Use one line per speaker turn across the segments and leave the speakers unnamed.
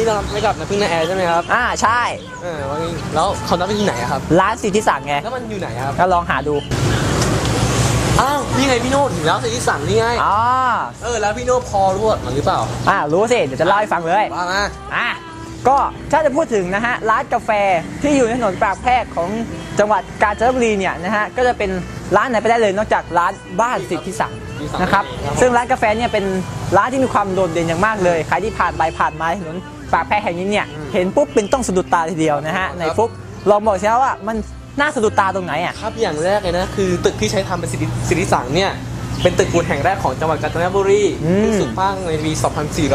ไม่กับน้ำพึ่งนาแอร์ใช่ไหมครับ
อ่าใช่
เออวันนี้แล้วเขานัดไปที่ไหนอะครับ
ร้านสิทธิสั่งไง
แล้วมันอยู่ไหนอะครับ
ก็ลองหาดู
อ้าวนี่ไงพี่โน้ตถึงแล้วสิที่สั่งนี่ไง
อ๋อ
เออแล้วพี่โน้ตพอรู้มันหรือเปล่า
อ่ารู้สิ เดี๋ยวจะเล่าให้ฟังเลย
ว่ามา
อะก็ถ้าจะพูดถึงนะฮะร้านกาแฟที่อยู่ในถนนปากแพรกของจังหวัดกาญจนบุรีเนี่ยนะฮะก็จะเป็นร้านไหนไปได้เลยนอกจากร้านบ้านสิทธิสั่งนะครับซึ่งร้านกาแฟเนี่ยเป็นร้านที่มีความโดดเด่นอย่างมากเลยใครที่ผ่านไปผ่านมาถนน ปากแพรกแห่งนี้เนี่ยเห็นปุ๊บเป็นต้องสะดุดตาทีเดียวนะฮะในฟุกลองบอกสิครับว่ามันน่าสะดุดตาตรงไหนอะ
ครับอย่างแรกเลยนะคือตึกที่ใช้ทำเป็นสิริสิริสั่งเนี่ยเป็นตึกปูนแห่งแรกของจังหวัดกาญจนบุรี
อืม
ที่สุดสร้างในปี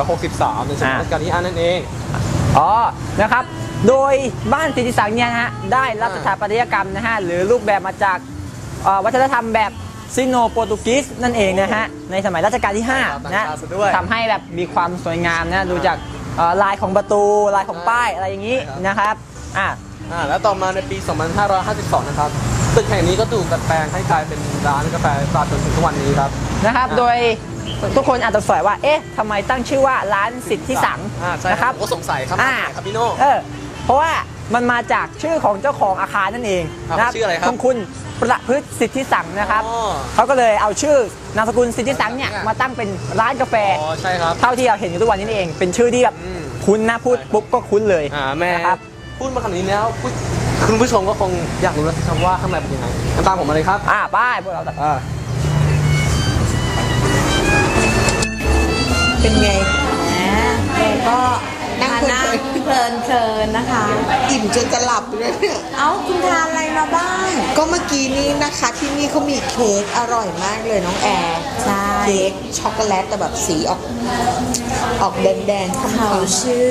2463 ในสมัยรัชกาลที่5นั่นเอง
อ๋อ นะครับ โดยบ้านสิทธิศักดิ์เนี่ยนะฮะ ได้รับสถาปัตยกรรมนะฮะ หรือรูปแบบมาจากเอ่อวัฒนธรรมแบบซิโนโปรตุกีสนั่นเองนะฮะ ในสมัยรัชกาลที่5นะ
ต่างชาติซะด้วย
ทำให้แบบมีความสวยงามนะ ดูจาก เอ่อลายของประตูลายของป้ายอะไรอย่างนี้
ใช่ครับ
นะครับอะ
อ่าแล้วต่อมาในปี 2552 นะครับตึกแห่งนี้ก็ถูกดัดแปลงให้กลายเป็นร้านกาแฟตราจนถึงทุกวันนี้ครับ
นะครับ
อะ
โดยทุกคนอาจจะสงสัยว่า เอ๊ะทำไมตั้งชื่อว่าร้านสิทธิสัง
อ่าใช่
นะ
ค
ค
รั
รั
บบ ผมก็สงสัยครับ
อ่า
ครับพี่โน่
เออ เพราะว่ามันมาจากชื่อของเจ้าของอาคารนั่นเอง
ครับ
นะ
ชื่ออะไรครับ
ของคุณประพฤติสิทธิสังนะครับ
อ๋อ
เขาก็เลยเอาชื่อ นามสกุลสิทธิสังเนี่ยมาตั้งเป็นร้านกาแฟ
อ๋อใช่ครับ
เท่าที่เราเห็นอยู่ทุกวันนี้นี่เอง เป็นชื่อที่แบบ
อืม
คุ้นนะพูดปุ๊บก็คุ้นเลย
อ่าแม่
นะครับ
พูดมาขนาดนี้แล้วผู้คุณผู้ชมก็คงอยากรู้แล้วสิครับว่าข้างในเป็นยังไงงั้นตามผมมาเลยครับ
อ่าป้ายพวกเรา
อ่า
เป็นไง
เราก็
นั่ง
มานั่งเพลินเพลินๆนะคะ
อิ่มจนจะหลับเลยเนี่ย
เอ้าคุณทานอะไรมาบ้าง
ก็เมื่อกี้นี้นะคะที่นี่เขามีเค้กอร่อยมากเลยน้องแอร์
ใช่
เค้กช็อกโกแลตแต่แบบสีออกออกแดงๆ
เขา
ขาว
ชื่อ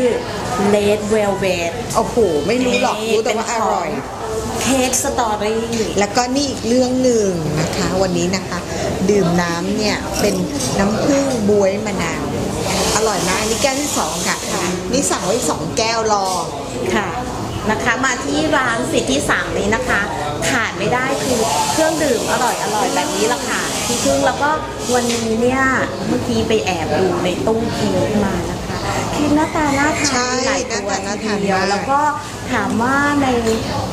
Red Velvet
ๆโอ้โห ไม่รู้หรอกรู้แต่ว่าอร่อย
เค้กสตอรี่
แล้วก็นี่อีกเรื่องหนึ่งนะคะ วันนี้นะคะ ดื่มน้ำเนี่ย เป็นน้ำผึ้งบวยมะนาว อร่อยมากนี่แก้วที่สองค่ะ นี่สั่งไว้สองแก้วรอ
ค่ะนะคะ มาที่ร้านสิทธิสังนี้นะคะขาดไม่ได้คือเครื่องดื่มอร่อยอร่อยแบบนี้ละค่ะพี่พึ่งแล้วก็วันนี้เนี่ยเมื่อกี้ไปแอบดูในตู้เค้กมานะคะเค้กหน้าตาน่าทาน
ใช่
หลายตัว
หน้าตาน่าทาน
ทีเดียว
มาก
แล้วก็ถามว่าใน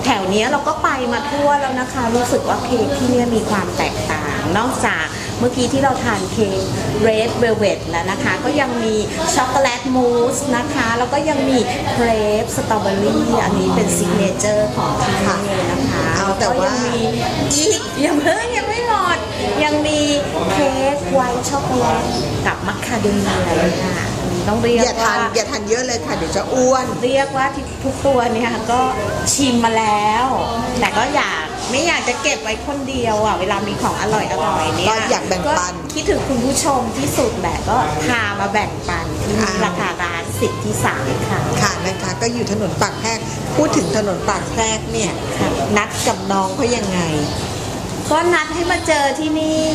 แถวเนี้ยเราก็ไปมาทั่วแล้วนะคะ รู้สึกว่าเค้กที่เนี่ยมีความแตกต่าง นอกจาก เมื่อกี้ที่เราทานเค้ก Red Velvet แล้วนะคะ ก็ยังมีช็อกโกแลตมูสนะคะ แล้วก็ยังมีเครปสตรอเบอรี่อันนี้เป็นซิกเนเจอร์ของที่นี่เลยนะคะ
เอาแต่ว่า
ล้ก็ยังมีอีกยังเพิ่งยังไม่หมด ยังมีเค้กไวท์ช็อกโกแลตกับมัคคาเดเมียเลยค่ะต้องเรียก
อย่าทา
ว่า
นอย่าทานเยอะเลยค่ะเดี๋ยวจะอ้วน
เรียกว่าทุกตัวเนี่ยก็ชิมมาแล้ว แต่ก็อยาก ไม่อยากจะเก็บไว้คนเดียวอะเวลามีของอร่อยอร่อยๆเนี่ย
ก็อยากแบ่งปัน
คิดถึงคุณผู้ชมที่สุดแหละก็พามาแบ่งปันที่
อ่า
ราคาร้านสิบที่สามค่ะ
ค่ะนะคะก็อยู่ถนนปากแพรกพูดถึงถนนปากแพรกเนี่ย
ค่ะ
นัดกับน้องเขายังไง
ก็นัดให้มาเจอที่นี่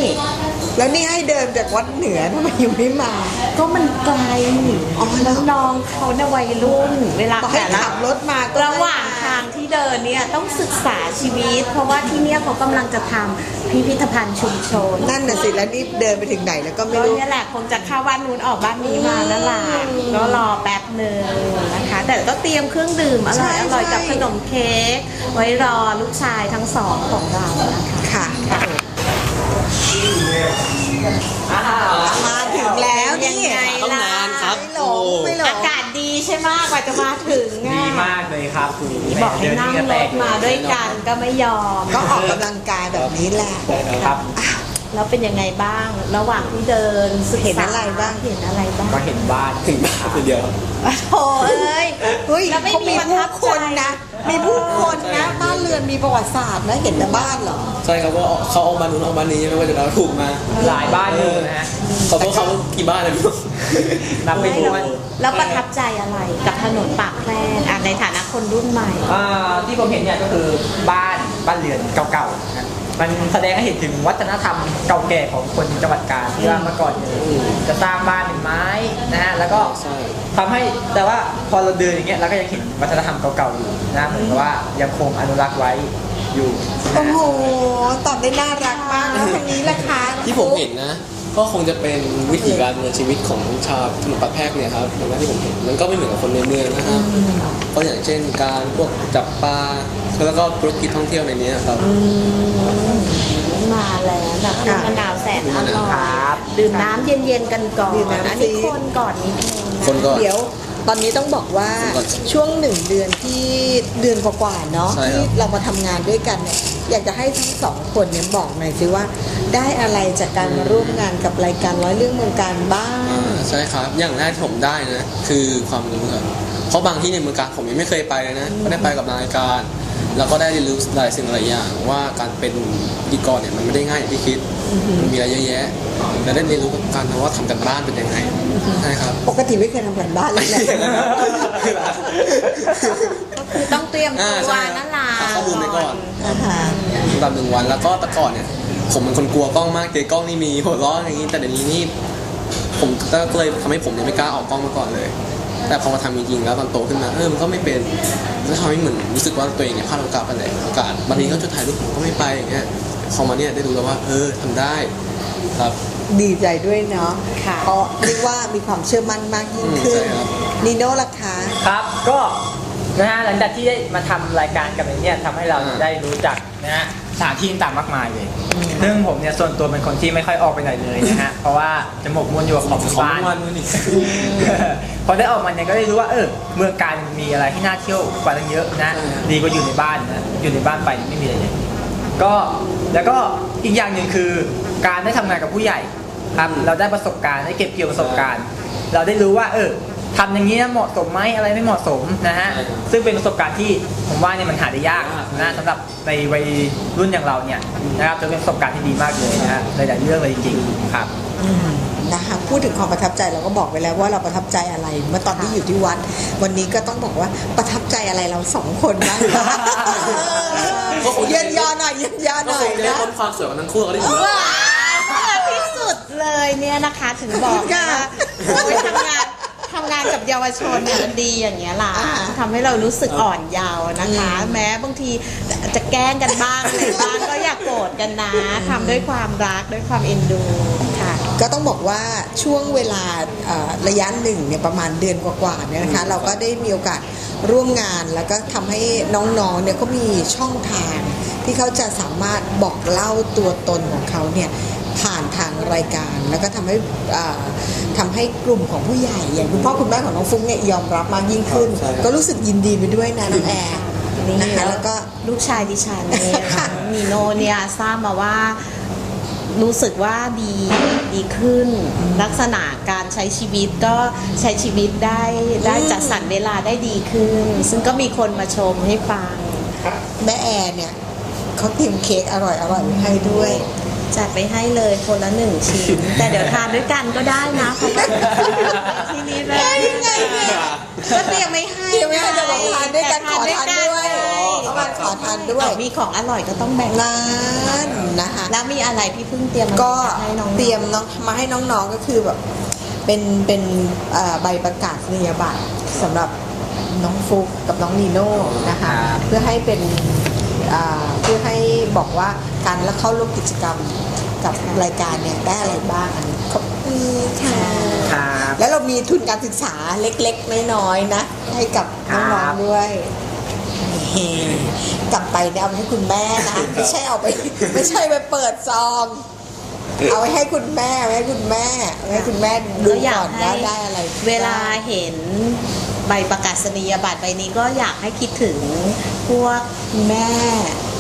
แล้วนี่ให้เดินจากวัดเหนือทำไมยังไม่มา
ก็มันไกล
อ๋อเหรอ
น้องๆเขาเนี่ยวัยรุ่น เวลา
บอกให้
แต่ละ
ขับรถมาก็
ระหว่าง ทางที่เดินเนี่ยต้องศึกษาชีวิต เพราะว่าที่เนี่ยเขากำลังจะทำพิพิธภัณฑ์ชุมชน
นั่นน่ะสิแล้วนี่เดินไปถึงไหนแล้วก็ไม่
ก็
รู้
เนี่ยแหละคงจะเข้าบ้านนู้นออกบ้านนี้มานั่นแหละก็รอแป๊บหนึ่งนะคะ แต่ก็เตรียมเครื่องดื่มอร่อยอร่อยกับขนมเค้กไว้รอลูกชายทั้งสองของเรานะคะ
ค่ะ มาถึงแล้วนี่
ยังไง
ต้อง
ล่ะ
นานครับ
ไม่หลงไม่หล
อางกาศดีใช่ไหมกว่าจะมาถึงอะ
ดี มากเลยครับ
บอกให้นั่งรถมาด้วยกันก็ไม่ยอม
ก็ออกกำลังกายแบบนี้แหละ
ครับ
แล้วเป็นยังไงบ้าง ระหว่างที่เดินศึกษา
เห็นอะไรบ้าง
เห็นอะไรบ้าง
ก็เห็นบ้าน
ถึงบ้านคนเดียว
โอ้เอ้ย
เฮ้ย
แล้วไม่
เขา
มี
มี
ประ
ผู้
ทับ
คน
ใจ
นะ มีผู้คนนะ บ้านเรือนมีประวัติศาสตร์นะเห็นแต่บ้านเหรอ
ใช่ครับว่าเขาเอามานู้นเอามานี้ไม่ว่าจะเราถูกมา
หลายบ้านอยู่นะฮะ
ขอโทษเขากี่บ้านเลยพี่
นับไม่ถ้วน
แล้วประทับใจอะไรกับถนนปากแพรกอะในฐานะคนรุ่นใหม่
อ่าที่ผมเห็นเนี่ยก็คือบ้านบ้านเรือนเก่าๆนะ มันแสดงให้เห็นถึงวัฒนธรรมเก่าแก่ของคนจังหวัดกาญที่ว่าเมื่อก่อนเนี่ยจะสร้างบ้านเป็นไม้นะฮะแล้วก็
ใช่
ทำให้แต่ว่าพอเราเดินอย่างเงี้ยเราก็ยังเห็นวัฒนธรรมเก่าๆอยู่นะเหมือนกับว่ายังคงอนุรักษ์ไว้อยู่นะ
โอ้
ฮะ
โหตอบได้น่ารักมากแล้วทางนี้ล่ะคะ
ที่ผมเห็นนะ ก็คงจะเป็นวิถีการดำเนินชีวิตของชาวถนนปัดแพรกเนี่ยครับอย่างที่ผมเห็นมันก็ไม่เหมือนกับคนในเมืองนะครับก็อย่างเช่นการพวกจับปลาแล้วก็ธุรกิจท่องเที่ยวในนี้ครับ
มาแล้วแบบ
ค่ะ
มะนาวแสนอร่อย
ครับ
ดื่มน้ำเย็นๆกันก่อน
ดื่มน้ำ
อันนี้
สิ
คนก่อนนิดนึงนะ
คนก็
เดี๋ยว ตอนนี้ต้องบอกว่า
ก่อน
ช่วงหนึ่งเดือนที่เดือนกว่าๆเนาะ
ใช่ครับ
ที่เรามาทำงานด้วยกันเนี่ยอยากจะให้ทั้งสองคนเนี่ยบอกหน่อยสิว่า ได้อะไรจากการมาร่วมงานกับรายการร้อยเรื่องเมืองการบ้าง
อ่าใช่ครับ อย่างแรกที่ผมได้นะ คือความรู้ครับ เพราะบางที่ในเมืองการผมยังไม่เคยไปเลยนะก็ได้ไปกับรายการ แล้วก็ได้เรียนรู้หลายสิ่งหลายอย่าง ว่าการเป็นพิธีกรเนี่ยมันไม่ได้ง่ายอย่างที่คิดมันมีอะไรเยอะแยะและได้เรียนรู้กับการว่าทำกันบ้านเป็นยังไงใช่ครับ
ปกติไม่เคยทำกันบ้านเลยแหละ
คือต้องเตรียม
อ่า
ตัว
ใช่ครับ
นั่นล่ะ
หาข้อมูลไว้ก่อน
นะคะ
สำหรับหนึ่งวันแล้วก็แต่ก่อนเนี่ยผมเป็นคนกลัวกล้องมากเจอกล้องนี่มีหัวเราะอย่างนี้แต่เดี๋ยวนี้นี่ผมก็เลยทำให้ผมเนี่ยไม่กล้าออกกล้องมาก่อนเลย แต่พอมาทำจริงๆแล้วตอนโตขึ้นมาเออมันก็ไม่เป็นแล้วทำให้เหมือนรู้สึกว่าตัวเองเนี่ยพลาดโอกาสไปเลยโอกาสบางทีเขาจุดถ่ายรูปผมก็ไม่ไปอย่างเงี้ยพอมาเนี่ยได้รู้แล้วว่า เออทำได้ครับ
ดีใจด้วยเนาะ
ค่ะ
เพราะเรียกว่ามีความเชื่อมั่นมากยิ่งขึ้น
อืมใช่ครับ
นีโน่ล่ะคะ
ครับก็ นะฮะหลังจากที่ได้มาทำรายการกับไอ้เนี่ยทำให้เรา
อ่า
ได้รู้จักนะฮะสถานที่ต่างๆมากมายเลยซึ่งผมเนี่ยส่วนตัวเป็นคนที่ไม่ค่อยออกไปไหนเลยนะฮะ เพราะว่าจะหมกมุ่นอยู่กับของที่
ของ
บ้าน
วันนู้นอีก
พอได้ออกมาเนี่ยก็ได้รู้ว่าเออเมืองการมีอะไรที่น่าเที่ยวกว่าตั้งเยอะนะ
ใช่ครับ
ดีกว่าอยู่ในบ้านนะอยู่ในบ้านไปไม่มีอะไรเลยก็แล้วก็อีกอย่างหนึ่งคือการได้ทำงานกับผู้ใหญ่ครับเราได้ประสบการณ์ได้เก็บเกี่ยวประสบการณ์ เราได้รู้ว่าเออ ทำอย่างนี้นะเหมาะสมไหมอะไรไม่เหมาะสมนะฮะ
ใช่ครับ
ซึ่งเป็นประสบการณ์ที่ผมว่าเนี่ยมันหาได้ยาก
ยาก
นะสำหรับในวัยรุ่นอย่างเราเนี่ยนะครับจะเป็นประสบการณ์ที่ดีมากเลยนะฮะหลายๆเรื่องเลยจริงๆครับ
อืมนะคะพูดถึงความประทับใจเราก็บอกไปแล้วว่าเราประทับใจอะไรเมื่อตอนที่อยู่ที่วัด วันนี้ก็ต้องบอกว่าประทับใจอะไรเราสองคนบ้างคะ
ก็คงจะ
เยือนยอหน่อยเยือนยอห
ก็
น่อ
ค
ย
งจะได้
นะ
ค้นความสวยของทั้งคู่ก็ได้ดู
ว้าวที่สุดเลยเนี่ยนะคะถึงบอกนะว่าโอ้ยทำงาน ทำงานกับเยาวชนเนี่ยมันดีอย่างเงี้ยล่ะ
อ่า
ทำให้เรารู้สึกอ่อนเยาว์นะคะ แม้บางทีจะแกล้งกันบ้างอะไรบ้างก็อย่าโกรธกันนะทำด้วยความรักด้วยความเอ็นดูค่ะ
ก็ต้องบอกว่าช่วงเวลาเอ่อระยะหนึ่งเนี่ยประมาณเดือนกว่าๆเนี่ยนะคะ เราก็ได้มีโอกาสร่วมงานแล้วก็ทำให้น้องๆเนี่ยก็มีช่องทาง ที่เขาจะสามารถบอกเล่าตัวตนของเขาเนี่ยผ่านทาง รายการ แล้วก็ทำให้อ่าทำให้กลุ่มของผู้ใหญ่อย่างคุณพ่อคุณแม่ของน้องฟุ้งเนี่ยยอมรับมากยิ่งขึ้น
ใช่ครับ
ก็รู้สึกยินดีไปด้วยนะน้องแอร์นะคะแล้วก็
ลูกชายดิฉันเนี่ยน้องนีโนเนี่ยทราบมาว่ารู้สึกว่าดีดีขึ้น ลักษณะการใช้ชีวิตก็ใช้ชีวิตได้ได้จัดสรรเวลาได้ดีขึ้น ซึ่งก็มีคนมาชมให้ฟัง
แม่แอร์เนี่ยเขาเตรียมเค้กอร่อยอร่อยๆไว้ให้ด้วย
จัดไปให้เลยคนละหนึ่งชิ้น แต่เดี๋ยวทานด้วยกันก็ได้นะเพราะว่าที่นี่เลย
ยังไง
ก็เตรียมไม่ให้
เตรียมไว้ให้เดี๋ยวเราทานด้วยกันขอทานด้วยเอามาขอทานด้วย
มีของอร่อยก็ต้องแบ่ง
นั่นนะคะ
แล้วมีอะไรพี่เพิ่งเตรียม
ก็เตรียมน้องมาให้น้องๆก็คือแบบเป็นเป็นใบประกาศนียบัตรสำหรับน้องฟุกกับน้องนีโน่นะคะ เพื่อให้เป็น เพื่อให้บอกว่าการแล้วเข้าร่วมกิจกรรมกับรายการเนี่ยได้อะไรบ้างอันนี้ขอบคุณค่ะ
ครับ
แล้วเรามีทุนการศึกษาเล็กๆ น้อยๆนะ ให้กับน้องๆด้วยนี่กลับไปเนี่ยเอาไปให้คุณแม่นะ ไม่ใช่เอาไป ไม่ใช่ไปเปิดซอง เอาไว้ให้คุณแม่ไว้ให้คุณแม่ไว้ให้คุณแม่ดู
ก็อยา
ก่
ก
อน
ให้
ว่าได้อะไร
เวลาเห็นใบประกาศนียบัตรใบนี้ก็อยากให้คิดถึง พวกแม่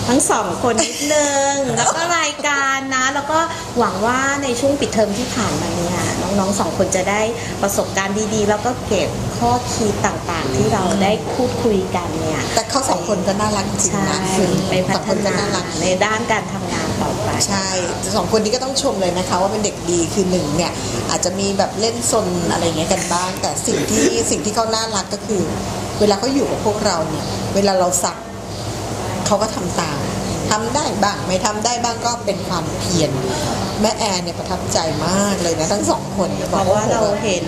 ทั้งสองคนนิดนึง แล้วก็รายการนะ แล้วก็หวังว่าในช่วงปิดเทอมที่ผ่านมาเนี่ยน้องๆสองคนจะได้ประสบการณ์ดีๆ แล้วก็เก็บข้อคิดต่างๆ ที่เราได้พูดคุยกันเนี่ย
แต่เขาสองคนก็น่ารักจริง
ใช่
นะคือ
ไปพั
สอง
ฒ
คนก็
นา
น่ารัก
ในด้านการทำงานต่อไป
ใช่สองคนนี้ก็ต้องชมเลยนะคะ ว่าเป็นเด็กดีคือหนึ่งเนี่ยอาจจะมีแบบเล่นซนอะไรเงี้ยกันบ้าง แต่สิ่งที่สิ่งที่เขาน่ารักก็คือ เวลาเขาอยู่กับพวกเราเนี่ย เวลาเราสั่งเขาก็ทำตามทำได้บ้างไม่ทำได้บ้างก็เป็นความเพียรแม่แอนเนี่ยประทับใจมากเลยนะทั้งสองคนนี่ย
เพราะว่าเราเห็น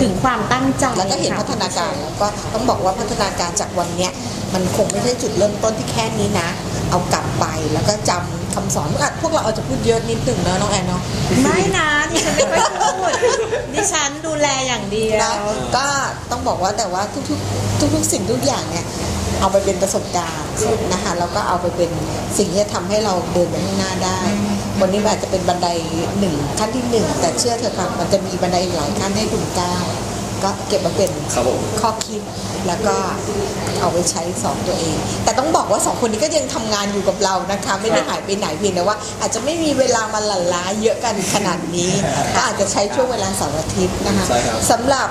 ถึงความตั้งใจ
แล้วก็เห็น
ค่ะ
พัฒนาการแล้วก็ต้องบอกว่าพัฒนาการจากวันเนี้ยมันคงไม่ใช่จุดเริ่มต้นที่แค่นี้นะ เอากลับไปแล้วก็จำ คำสอนอาจพวกเราอาจจะพูดเยอะนิดหนึ่งเนอะน้องแอนเนาะ
ไม่นะดิฉันไม่ค่อยพูดดิฉันดูแลอย่างเดียว
นะก็ต้องบอกว่าแต่ว่าทุกๆ ทุกๆ สิ่งทุกอย่างเนี่ย เอาไปเป็นประสบการณ์นะคะแล้วก็เอาไปเป็นสิ่งที่จะทำให้เราเดินไปข้างหน้าได้ วันนี้มันอาจจะเป็นบันไดหนึ่งขั้นที่หนึ่งแต่เชื่อเถอะค่ะมันจะมีบันไดอีกหลายขั้นให้คุณก้าว ก็เก็บมาเป็น
ครับผม
ข้อคิดแล้วก็เอาไปใช้สอนตัวเอง แต่ต้องบอกว่าสองคนนี้ก็ยังทำงานอยู่กับเรานะคะ ไม่ได้หายไปไหนเพียงแต่ว่า อาจจะไม่มีเวลามาหลั่นล้าเยอะกันขนาดนี้ก็อาจจะใช้ช่วงเวลาเสาร์อาทิตย์นะคะ
ใช่ครับ
สำหรับ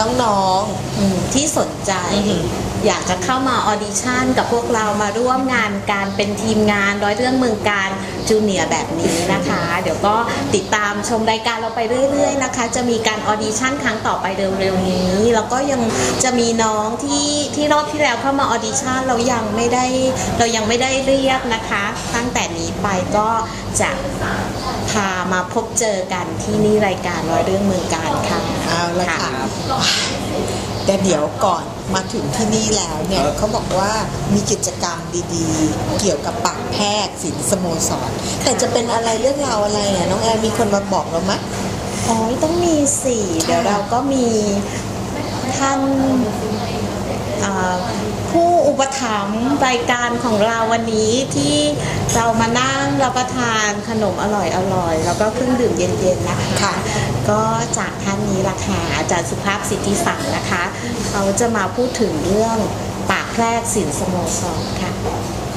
น้อง
อืมที่สนใจ
อืม
อยากจะเข้ามาออดิชั่นกับพวกเรามาร่วมงานการเป็นทีมงานร้อยเรื่องเมืองการจูเนียร์แบบนี้นะคะ เดี๋ยวก็ติดตามชมรายการเราไปเรื่อย ๆ นะคะ จะมีการออดิชั่นครั้งต่อไปเร็วๆนี้ แล้วก็ยังจะมีน้องที่ที่รอบที่แล้วเข้ามาออดิชั่นเรายังไม่ได้เรายังไม่ได้เรียกนะคะ ตั้งแต่นี้ไปก็จะพามาพบเจอกันที่นี่รายการร้อยเรื่องเมืองการค่ะ
ๆ เอาละค่ะ แต่เดี๋ยวก่อนมาถึงที่นี่แล้วเนี่ย
ครับ
เขาบอกว่ามีกิจกรรมดีๆ เกี่ยวกับปากแพทย์ศิลป์สโมสร แต่จะเป็นอะไรเรื่องราวอะไรอะน้องแอนมีคนมาบอกเราไหม
อ๋อต้องมีสี่เดี๋ยวเราก็มีท่านอ่าผู้อุปถัมภ์รายการของเราวันนี้ที่เรามานั่งรับประทานขนมอร่อยอร่อยแล้วก็เครื่องดื่มเย็นๆนะคะ
ค่ะ
ก็จากท่านนี้ละค่ะอาจารย์สุภาพสิทธิศักดิ์นะคะ เขาจะมาพูดถึงเรื่องปากแพรกสินสโมสรค่ะ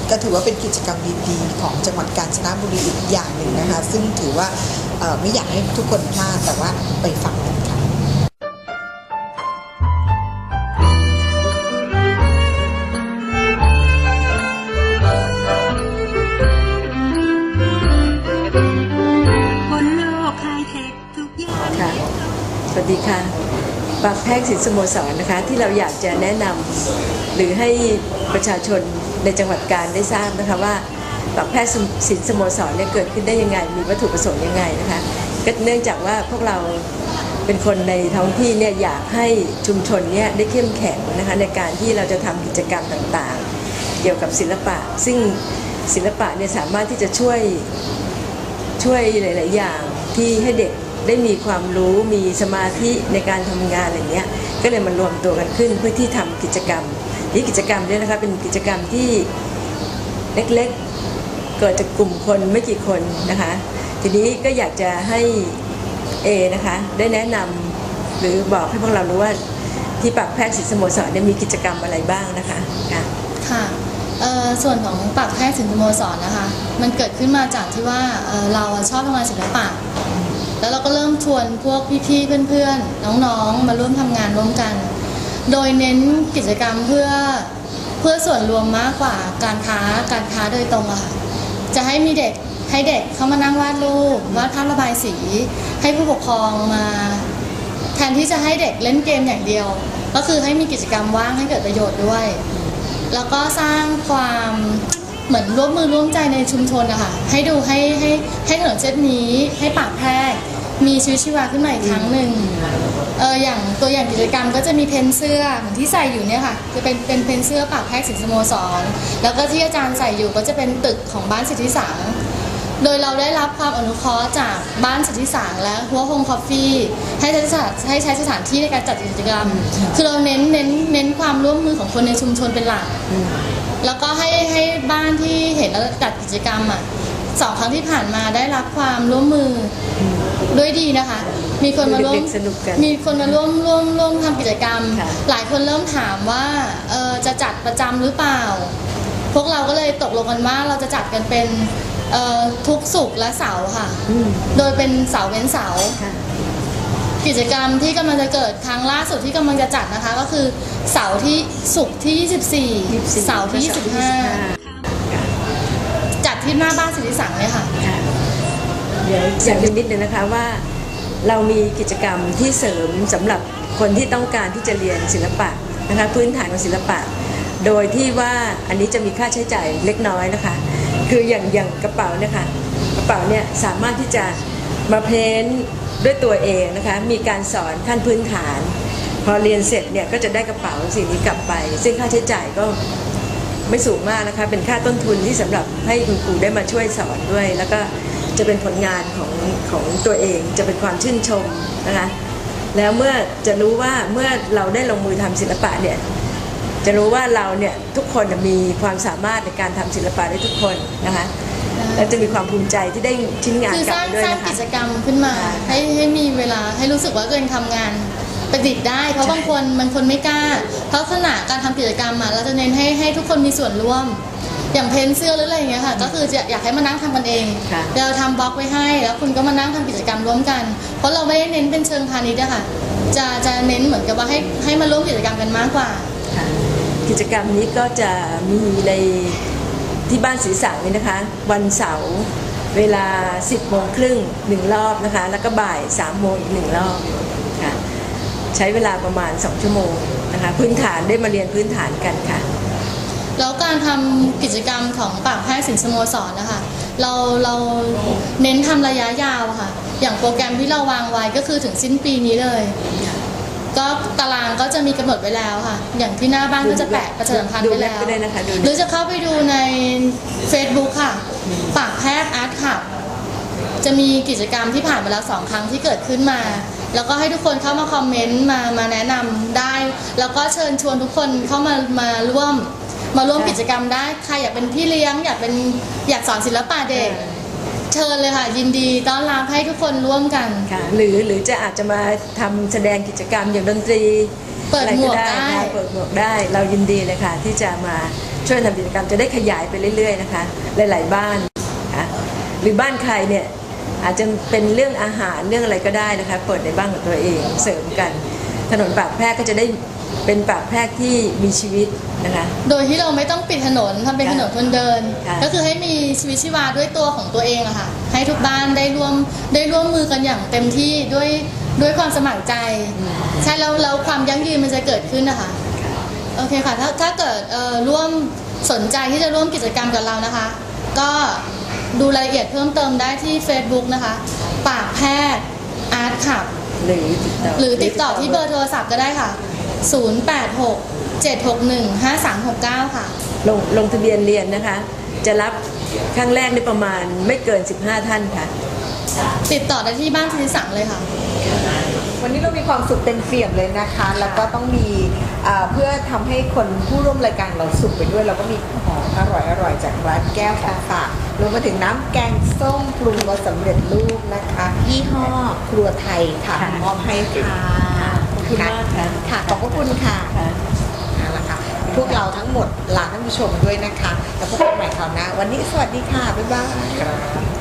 ก็ถือว่าเป็นกิจกรรมดีๆของจังหวัดกาญจนบุรีอีกอย่างหนึ่งนะคะ ซึ่งถือว่าไม่อยากให้ทุกคนพลาดแต่ว่าไปฟังกันค่ะ
คน
คะปากแพรกสินสโมสรนะคะที่เราอยากจะแนะนำหรือให้ประชาชนในจังหวัดกาญได้ทราบนะคะว่าปากแพรกสินสโมสรเนี่ยเกิดขึ้นได้ยังไง มีวัตถุประสงค์ยังไงนะคะก็เนื่องจากว่าพวกเราเป็นคนในท้องที่เนี่ยอยากให้ชุมชนเนี่ยได้เข้มแข็งนะคะในการที่เราจะทำกิจกรรมต่างๆ เกี่ยวกับศิลปะ ซึ่งศิลปะเนี่ยสามารถที่จะช่วยช่วยหลาย ๆ อย่างที่ให้เด็ก ได้มีความรู้มีสมาธิในการทำงานอะไรเงี้ยก็เลยมารวมตัวกันขึ้นเพื่อที่ทำกิจกรรมนี่กิจกรรมเนี่ยนะคะเป็นกิจกรรมที่เล็กๆเกิดจากกลุ่มคนไม่กี่คนนะคะ ทีนี้ก็อยากจะให้เอนะคะได้แนะนำหรือบอกให้พวกเรารู้ว่าที่ปากแพรกศิษย์สโมสรเนี่ยมีกิจกรรมอะไรบ้างนะคะค่ะ
ค่ะส่วนของปากแพทย์สินสโมสรนะคะ มันเกิดขึ้นมาจากที่ว่าเราชอบทำงานศิลปะ แล้วเราก็เริ่มชวนพวกพี่ๆเพื่อนๆ น้องๆ มาร่วมทำงานร่วมกัน โดยเน้นกิจกรรมเพื่อเพื่อส่วนรวมมากกว่าการค้าการค้าโดยตรงอะค่ะจะให้มีเด็กให้เด็กเขามานั่งวาดรูปวาดภาพระบายสี ให้ผู้ปกครองมา แทนที่จะให้เด็กเล่นเกมอย่างเดียว ก็คือให้มีกิจกรรมว่างให้เกิดประโยชน์ด้วย แล้วก็สร้างความ เหมือนร่วมมือร่วมใจในชุมชนอะค่ะให้ดูให้ให้ให้ถนนเส้นนี้ให้ปากแพรกมีชีวิตชีวาขึ้นมาอีกครั้งหนึ่งเอออย่างตัวอย่างกิจกรรมก็จะมีเพนเสื้อเหมือนที่ใส่อยู่เนี่ยค่ะจะเป็นเป็นเพนเสื้อปากแพรกสินสโมสร แล้วก็ที่อาจารย์ใส่อยู่ก็จะเป็นตึกของบ้านสิทธิสังโดยเราได้รับความอนุเคราะห์จากบ้านสิทธิสารและหัวโฮมคอฟฟี่ให้ใช้สถานให้ใช้สถานที่ในการจัดกิจกรรม คือเราเน้นเน้นเน้นความร่วมมือของคนในชุมชนเป็นหลัก แล้วก็ให้ให้บ้านที่เห็นแล้วจัดกิจกรรมอะสองครั้งที่ผ่านมาได้รับความร่วมมืออด้วยดีนะคะ มีคนมาร่วม
เด็กๆสนุกกัน
มีคนมาร่วมร่วมร่วมทำกิจกรรม
ค่ะ
หลายคนเริ่มถามว่าเออจะจัดประจำหรือเปล่า พวกเราก็เลยตกลงกันว่าเราจะจัดกันเป็นเอ่อทุกศุกร์และเสาร์ค่ะ
อืม
โดยเป็นเสาร์เว้นเสาร์
ค่ะ
กิจกรรมที่กำลังจะเกิดครั้งล่าสุดที่กำลังจะจัดนะคะ ก็คือเสาร์ที่ศุกร์ที่ 24 เสาร์ที่ 25 จัดที่หน้าบ้านสิริสังเลยค่ะ
ค่ะเดี๋ยวอยากเรียนนิดนึงนะคะว่า เรามีกิจกรรมที่เสริมสำหรับคนที่ต้องการที่จะเรียนศิลปะนะคะพื้นฐานของศิลปะ โดยที่ว่าอันนี้จะมีค่าใช้จ่ายเล็กน้อยนะคะ คืออย่างอย่างกระเป๋าเนี่ยค่ะกระเป๋าเนี่ยสามารถที่จะมาเพ้นท์ ด้วยตัวเองนะคะ มีการสอนขั้นพื้นฐาน พอเรียนเสร็จเนี่ยก็จะได้กระเป๋าสิ่งนี้กลับไป ซึ่งค่าใช้จ่ายก็ไม่สูงมากนะคะ เป็นค่าต้นทุนที่สำหรับให้คุณครูได้มาช่วยสอนด้วย แล้วก็จะเป็นผลงานของของตัวเอง จะเป็นความชื่นชมนะคะ แล้วเมื่อจะรู้ว่าเมื่อเราได้ลงมือทำศิลปะเนี่ยจะรู้ว่าเราเนี่ยทุกคนมีความสามารถในการทำศิลปะได้ทุกคนนะคะ และจะมีความภูมิใจที่ได้ชิ้นงาน
คือก
ลับ
สร้าง
ไปด้วย
สร้าง
นะคะ
กิจกรรมขึ้นมา
ค่ะ
ให้ให้มีเวลาให้รู้สึกว่าตัวเองทำงานประดิษฐ์ได้ เพราะบางคนบางคนไม่กล้า เพราะขณะการทำกิจกรรมอะเราจะเน้นให้ให้ทุกคนมีส่วนร่วม อย่างเพ้นเสื้อหรืออะไรอย่างเงี้ยค่ะ ก็คือจะอยากให้มานั่งทำกันเอง
ค่ะ
เราทำบล็อกไว้ให้ แล้วคุณก็มานั่งทำกิจกรรมร่วมกัน เพราะเราไม่ได้เน้นเป็นเชิงพาณิชย์อะค่ะ จะจะเน้นเหมือนกับว่าให้ให้มาร่วมกิจกรรมกันมากกว่า
ค่ะกิจกรรมนี้ก็จะมีใน ที่บ้านศรีสังนี่นะคะ วันเสาร์เวลา 10โมงครึ่งหนึ่งรอบนะคะ แล้วก็บ่าย3โมงอีกหนึ่งรอบค่ะใช้เวลาประมาณ 2 ชั่วโมงนะคะ พื้นฐานได้มาเรียนพื้นฐานกันค่ะ
แล้วการทำกิจกรรมของปากแพทย์สินสโมสรนะคะ เราเราเน้นทำระยะยาวค่ะ อย่างโปรแกรมที่เราวางไว้ก็คือถึงสิ้นปีนี้เลย ก็ตารางก็จะมีกำหนดไว้แล้วค่ะ อย่างที่หน้าบ้านก็จะแปะประชาสัมพันธ์ไว้แล้ว
ดูเว็บก็ได้นะคะดูเว็บ
หรือจะเข้าไปดูใน Facebook ค่ะ ปากแพทย์อาร์ตคลับจะมีกิจกรรมที่ผ่านมาแล้วสองครั้งที่เกิดขึ้นมา แล้วก็ให้ทุกคนเข้ามาคอมเมนต์มามาแนะนำได้ แล้วก็เชิญชวนทุกคนเข้ามามาร่วม มาร่วมกิจกรรมได้ ใครอยากเป็นพี่เลี้ยง อยากเป็นอยากสอนศิลปะเด็ก เชิญเลยค่ะยินดีต้อนรับให้ทุกคนร่วมกัน
ค่ะหรือหรือจะอาจจะมาทำแสดงกิจกรรมอย่างดนตรี
เปิด
อะไร
หมวก
ก็
ได้
ค่ะเปิดหมวกได้เรายินดีเลยค่ะ ที่จะมาช่วยทำกิจกรรมจะได้ขยายไปเรื่อยๆนะคะ หลาย ๆ บ้านค่ะหรือบ้านใครเนี่ยอาจจะเป็นเรื่องอาหารเรื่องอะไรก็ได้นะคะ เปิดในบ้านของตัวเองเสริมกัน ถนนปากแพรกก็จะได้ เป็นปากแพรกที่มีชีวิตนะคะ
โดยที่เราไม่ต้องปิดถนนทำเป็นถนนคนเดิน
ค่ะ
ก็คือให้มีชีวิตชีวาด้วยตัวของตัวเองอะค่ะ ให้ทุกบ้านได้ร่วมได้ร่วมมือกันอย่างเต็มที่ด้วยด้วยความสมัครใจ ใช่แล้วแล้วความยั่งยืนมันจะเกิดขึ้นนะคะ โอเคค่ะ ถ้าถ้าเกิดเอ่อร่วมสนใจที่จะร่วมกิจกรรมกับเรานะคะ ก็ดูรายละเอียดเพิ่มเติมได้ที่ Facebook นะคะ ปากแพทย์อาร์ตขับ
หรือติดต่อ
หรือติดต่อที่เบอร์โทรศัพท์ก็ได้ค่ะ 086 761 5369 ค่ะ
ลงลงทะเบียนเรียนนะคะ จะรับครั้งแรกได้ประมาณไม่เกิน 15 ท่านค่ะ
ติดต่อได้ที่บ้านทิสังเลยค่ะ
วันนี้เรามีความสุขเต็มเปี่ยมเลยนะคะ แล้วก็ต้องมีเอ่อเพื่อทำให้คนผู้ร่วมรายการเราสุขไปด้วย เราก็มีของอร่อยอร่อยๆจากร้านแก้วของฝากรวมไปถึงน้ำแกงส้มปรุงรสสำเร็จรูปนะคะ ยี่ห้อครัวไทยค่ะมอบให้ค่ะ
ขอบ คุณมากค่ะ
ค่ะขอบพระคุณค่ะ
ค่ะ
เอาละค่ะพวกเราทั้งหมดลาท่านผู้ชมด้วยนะคะ แล้วพบกันใหม่คราวหน้าวันนี้สวัสดีค่ะ บ๊ายบาย